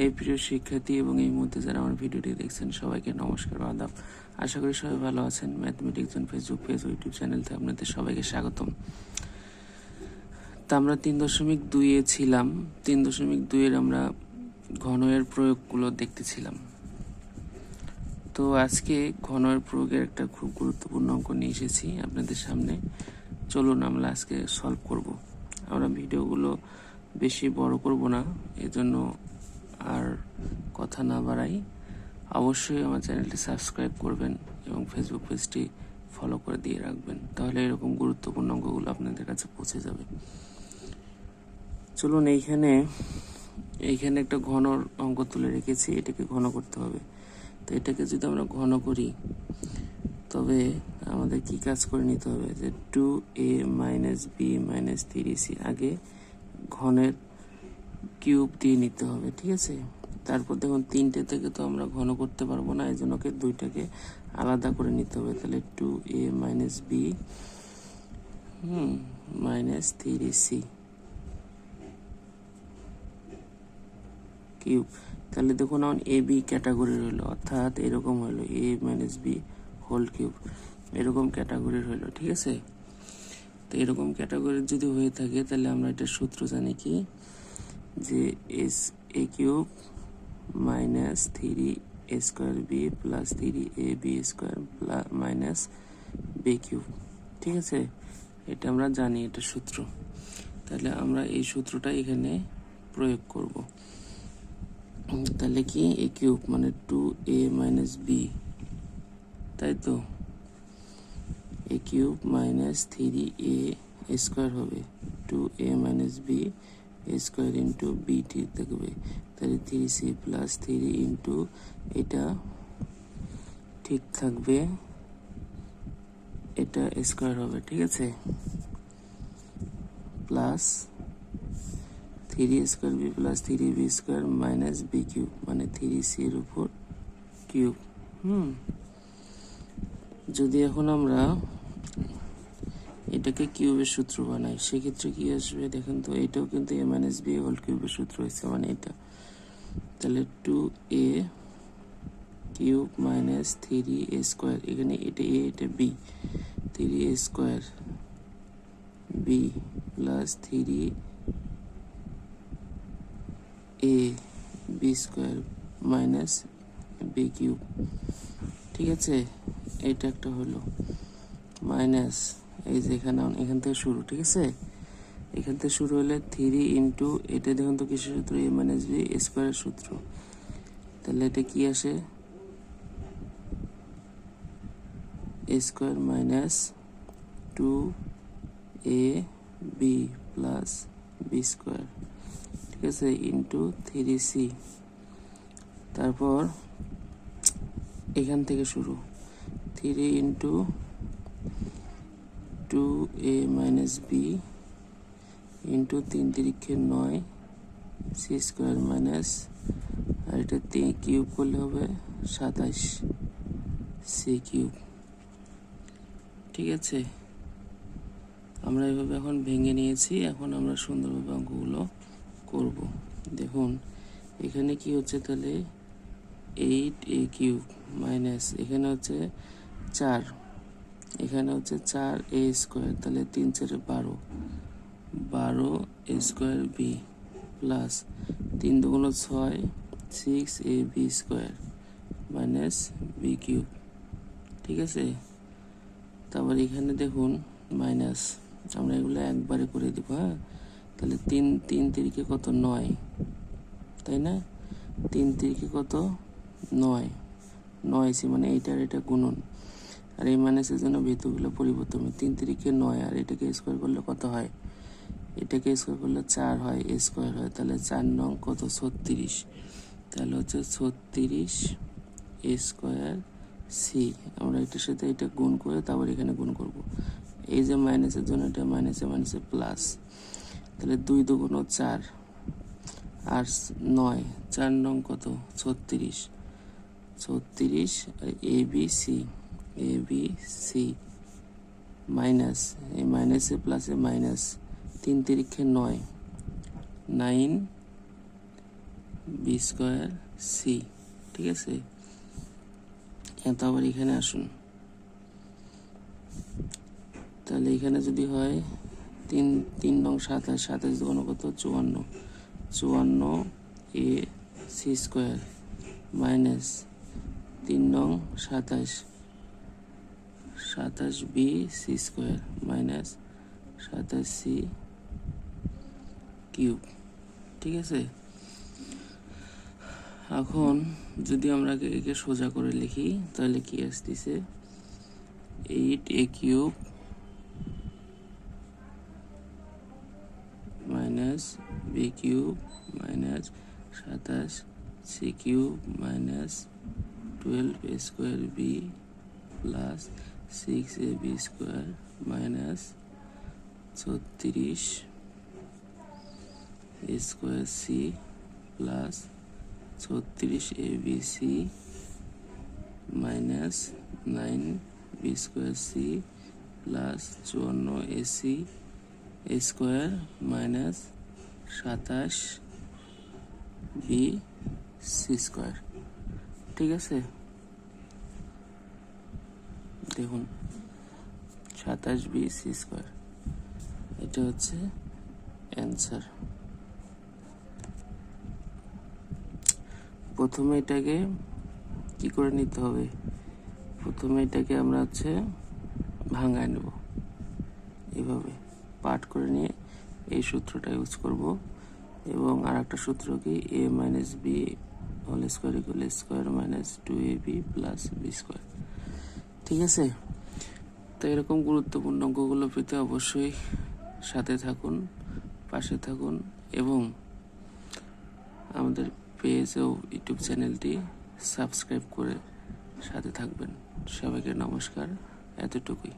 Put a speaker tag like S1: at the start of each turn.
S1: এই প্রিয় শিক্ষার্থী এবং এই মুহূর্তে যারা আমার ভিডিওটি দেখছেন সবাইকে নমস্কার আদাব। আশা করি সবাই ভালো আছেন। Mathematics on Facebook page YouTube channel থেকে আপনাদের সবাইকে স্বাগতম। তা আমরা তিন দশমিক দুইয়ে ছিলাম। তিন দশমিক দুইয়ের আমরা ঘনয়ের প্রয়োগগুলো দেখতেছিলাম। তো আজকে ঘনয়ের প্রয়োগের একটা খুব গুরুত্বপূর্ণ অঙ্ক নিয়ে এসেছি আপনাদের সামনে। চলুন আমরা আজকে সলভ করব। আমরা ভিডিওগুলো বেশি বড় করব না। এজন্য আর কথা না বাড়াই, অবশ্যই আমার চ্যানেলটি সাবস্ক্রাইব করবেন এবং ফেসবুক পেজটি ফলো করে দিয়ে রাখবেন। তাহলে এরকম গুরুত্বপূর্ণ অঙ্কগুলো আপনাদের কাছে পৌঁছে যাবে। চলুন এইখানে এইখানে একটা ঘনর অঙ্ক তুলে রেখেছি, এটাকে ঘন করতে হবে। তো এটাকে যদি আমরা ঘন করি, তবে আমাদের কি কাজ করে নিতে হবে? যে two A minus B minus C আগে ঘনের কিউব দিয়ে নিতে হবে, ঠিক আছে? তারপর দেখুন, তিনটে থেকে তো আমরা ঘন করতে পারব না, এই জন্য দুইটাকে আলাদা করে নিতে হবে। তাহলে two A minus B hmm minus three C cube তাহলে দেখুন, এখন এ বি ক্যাটাগরি হলো অর্থাৎ এরকম হলো A minus B whole cube এরকম ক্যাটাগরির হলো ঠিক আছে? তো এরকম ক্যাটাগরির যদি হয়ে থাকে, তাহলে আমরা এটা সূত্র জানি কি? যে is A cube minus three A square B plus three A B square plus minus B cube ঠিক আছে? এটা আমরা জানি, এটা সূত্র। তাহলে আমরা এই সূত্রটা এখানে প্রয়োগ করব। তাহলে কি এ কিউব মানে টু এ মাইনাস বি তাই তো? A cube minus three A square হবে। Two A minus B square into B ঠিক থাকবে। তাহলে three C plus three into এটা ঠিক থাকবে। এটা স্কোয়ার হবে, ঠিক আছে? Plus three square B plus three B square minus B cube মানে থ্রি সি এর উপর কিউব। হুম। যদি এখন আমরা এটাকে কিউবের সূত্র বানাই সেক্ষেত্রে কি আসবে? দেখেন তো, এটাও কিন্তু এ মাইনাস বি হোল কিউবের সূত্র হয়েছে মানে এটা। তাহলে two A cube minus three A square এখানে এটা এ এটা B three A square B plus three A B square minus B cube ঠিক আছে? এটা একটা হলো। মাইনাস এই যে এখানে এখান থেকে শুরু, ঠিক আছে? এখান থেকে শুরু হলে থ্রি ইন্টু এটা দেখুন তো কিসের সূত্র? এ মাইনাস বি স্কোয়ারের সূত্র। তাহলে এটা কি আসে? A square minus two A B plus B square ঠিক আছে? ইন্টু থ্রি সি তারপর এখান থেকে শুরু। Three into two A minus B into তিন তিরিক্ষে নয় সি স্কোয়ার মাইনাস আর এটা তিন কিউব করলে হবে সাতাশ সি কিউব ঠিক আছে? আমরা এভাবে এখন ভেঙে নিয়েছি, এখন আমরা সুন্দরভাবে অঙ্কগুলো করব। দেখুন, এখানে কি হচ্ছে তাহলে? এইট এ কিউব মাইনাস এখানে হচ্ছে চার। এখানে হচ্ছে চার এ স্কোয়ার, তাহলে তিন চারে বারো। বারো এ স্কোয়ার বি প্লাস তিন দুগুণ ছয়, six A B square minus B cube. ঠিক আছে? তারপর এখানে দেখুন মাইনাস। আমরা এগুলো একবারে করে দেব হ্যাঁ? তাহলে তিন তিন তিরিকে কত? নয়। তাই না? তিন তিরিকে কত? নয়। নয় সি মানে এইটার এটা গুণন। আর এই মাইনাসের জন্য ভেতুগুলো পরিবর্তন তিন তিরিকে নয়, আর এটাকে স্কোয়ার করলে কত হয়? এটাকে স্কোয়ার করলে চার হয় স্কোয়ার হয়, তাহলে চার নং কত? ছত্রিশ। তাহলে হচ্ছে ছত্রিশ স্কোয়ার সি আমরা এটার সাথে এটা গুণ করে তারপর এখানে গুণ করব। এই যে মাইনাসের জন্য এটা মাইনাসে মাইনাসে প্লাস তাহলে দুই দুগুণ চার, আর নয়, চার নং কত? ছত্রিশ। ছত্রিশ, আর A B C A B C minus এই মাইনাসে প্লাসে মাইনাস তিন তিরিক্ষে নয়। নাইন বি স্কোয়ার সি ঠিক আছে? এত আবার এখানে আসুন। তাহলে এখানে যদি হয়, তিন তিন নং সাতাশ সাতাশ দোকান কত? চুয়ান্ন। চুয়ান্ন এ সি স্কোয়ার মাইনাস তিন নং সাতাশ। সাতাশ বি সি স্কোয়ার মাইনাস সাতাশ সি কিউব ঠিক আছে? এখন যদি আমরা একে সোজা করে লিখি, তাহলে কি আসতেছে? Eight A cube minus B cube minus সাতাশ C cube minus twelve square B plus six A B square minus ছত্রিশ এ স্কোয়ার সি প্লাস ছত্রিশ A B C minus nine B square C plus চুয়ান্ন A C square minus সাতাশ B C square ঠিক আছে? দেখুন, সাতাশ B C square. এটা হচ্ছে অ্যান্সার। প্রথমে এটাকে কি করে নিতে হবে? প্রথমে এটাকে আমরা হচ্ছে ভাঙায় নেব। এভাবে পাঠ করে নিয়ে এই সূত্রটা ইউজ করব এবং আর একটা সূত্র কি A minus B whole square equal square minus two A B plus B square ঠিক আছে? তো এরকম গুরুত্বপূর্ণ অঙ্কগুলো পেতে অবশ্যই সাথে থাকুন, পাশে থাকুন এবং আমাদের পেজ ও ইউটিউব চ্যানেলটি সাবস্ক্রাইব করে সাথে থাকবেন। সবাইকে নমস্কার, এতটুকুই।